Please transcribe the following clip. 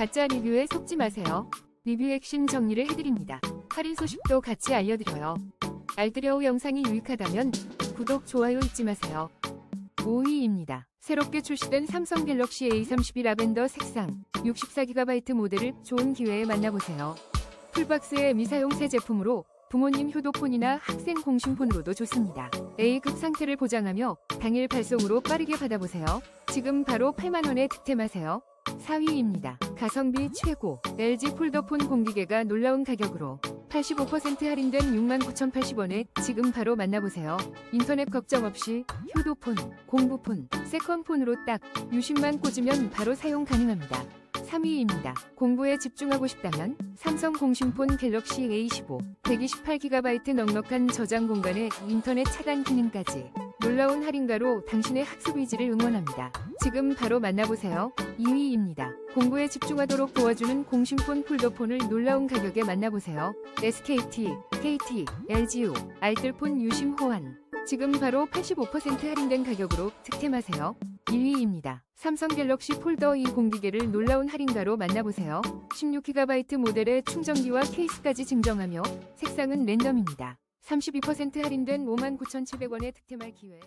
가짜 리뷰에 속지 마세요. 리뷰 액션 정리를 해드립니다. 할인 소식도 같이 알려드려요. 알뜰여우 영상이 유익하다면 구독, 좋아요 잊지 마세요. 5위입니다. 새롭게 출시된 삼성 갤럭시 A32 라벤더 색상 64GB 모델을 좋은 기회에 만나보세요. 풀박스의 미사용 새 제품으로 부모님 효도폰이나 학생 공신폰으로도 좋습니다. A급 상태를 보장하며 당일 발송으로 빠르게 받아보세요. 지금 바로 8만원에 득템하세요. 4위입니다. 가성비 최고 LG 폴더폰 공기계가 놀라운 가격으로 85% 할인된 69,080원에 지금 바로 만나보세요. 인터넷 걱정 없이 효도폰, 공부폰, 세컨폰으로 딱 60만 꽂으면 바로 사용 가능합니다. 3위입니다. 공부에 집중하고 싶다면 삼성 공신폰 갤럭시 A15 128GB 넉넉한 저장 공간에 인터넷 차단 기능까지 놀라운 할인가로 당신의 학습 의지를 응원합니다. 지금 바로 만나보세요. 2위입니다. 공부에 집중하도록 도와주는 공신폰 폴더폰을 놀라운 가격에 만나보세요. SKT, KT, LGU, 알뜰폰 유심 호환. 지금 바로 85% 할인된 가격으로 득템하세요. 1위입니다. 삼성 갤럭시 폴더 2 공기계를 놀라운 할인가로 만나보세요. 16GB 모델의 충전기와 케이스까지 증정하며 색상은 랜덤입니다. 32% 할인된 59,700원에 득템할 기회.